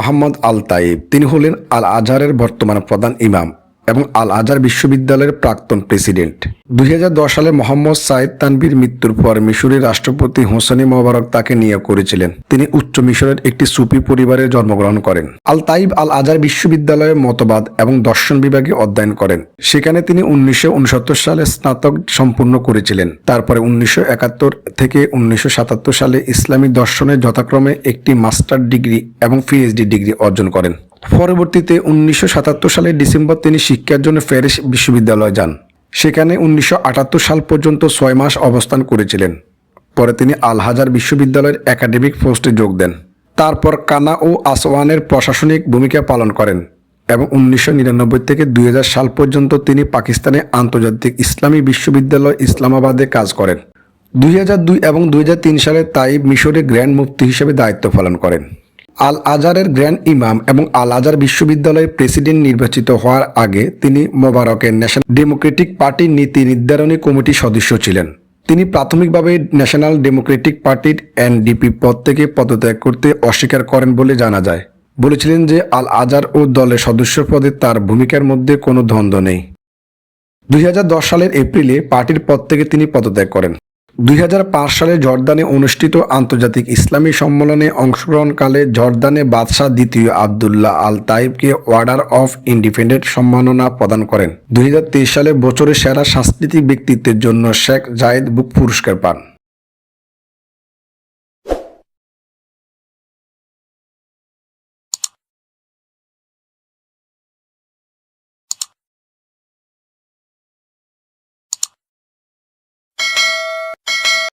আহমদ আল তাইব তিনি হলেন আল আজহারের বর্তমান প্রধান ইমাম। এবং আল আজহার বিশ্ববিদ্যালয়ের প্রাক্তন প্রেসিডেন্ট। দুই হাজার দশ সালে মোহাম্মদ সাইদ তানবির মৃত্যুর পর মিশরের রাষ্ট্রপতি হোসেনি মোবারক তাকে নিয়োগ করেছিলেন। তিনি উচ্চ মিশরের একটি সুফি পরিবারে জন্মগ্রহণ করেন। আল তাইব আল আজহার বিশ্ববিদ্যালয়ে মতবাদ এবং দর্শন বিভাগে অধ্যয়ন করেন। সেখানে তিনি উনিশশো উনসত্তর সালে স্নাতক সম্পূর্ণ করেছিলেন। তারপরে উনিশশো একাত্তর থেকে উনিশশো সাতাত্তর সালে ইসলামী দর্শনে যথাক্রমে একটি মাস্টার ডিগ্রি এবং পিএইচডি ডিগ্রি অর্জন করেন। পরবর্তীতে উনিশশো সালের ডিসেম্বর তিনি শিক্ষার জন্য প্যারিস বিশ্ববিদ্যালয়ে যান। সেখানে উনিশশো আটাত্তর সাল পর্যন্ত ছয় মাস অবস্থান করেছিলেন। পরে তিনি আলহাজার বিশ্ববিদ্যালয়ের একাডেমিক পোস্টে যোগ দেন। তারপর কানা ও আসওয়ানের প্রশাসনিক ভূমিকা পালন করেন এবং উনিশশো নিরানব্বই থেকে দুই হাজার সাল পর্যন্ত তিনি পাকিস্তানে আন্তর্জাতিক ইসলামী বিশ্ববিদ্যালয় ইসলামাবাদে কাজ করেন। দুই হাজার দুই এবং দুই হাজার তিন সালে তাইব মিশরে গ্র্যান্ড মুফতি হিসেবে দায়িত্ব পালন করেন। আল আজারের গ্র্যান্ড ইমাম এবং আল আজার বিশ্ববিদ্যালয়ের প্রেসিডেন্ট নির্বাচিত হওয়ার আগে তিনি মোবারকের ন্যাশনাল ডেমোক্রেটিক পার্টির নীতি নির্ধারণী কমিটির সদস্য ছিলেন। তিনি প্রাথমিকভাবে ন্যাশনাল ডেমোক্রেটিক পার্টির এনডিপি পদ থেকে পদত্যাগ করতে অস্বীকার করেন বলে জানা যায়। বলেছিলেন যে আল আজার ও দলের সদস্য পদে তার ভূমিকার মধ্যে কোনো দ্বন্দ্ব নেই। দুই হাজার দশ সালের এপ্রিলে পার্টির পদ থেকে তিনি পদত্যাগ করেন। দুই হাজার পাঁচ সালে জর্দানে অনুষ্ঠিত আন্তর্জাতিক ইসলামী সম্মেলনে অংশগ্রহণকালে জর্দানে বাদশাহ দ্বিতীয় আবদুল্লাহ আল তাইবকে অর্ডার অফ ইন্ডিপেন্ডেন্ট সম্মাননা প্রদান করেন। দুই হাজার তেইশ সালে বছরের সেরা সাংস্কৃতিক ব্যক্তিত্বের জন্য শেখ জায়েদ বুক পুরস্কার পান।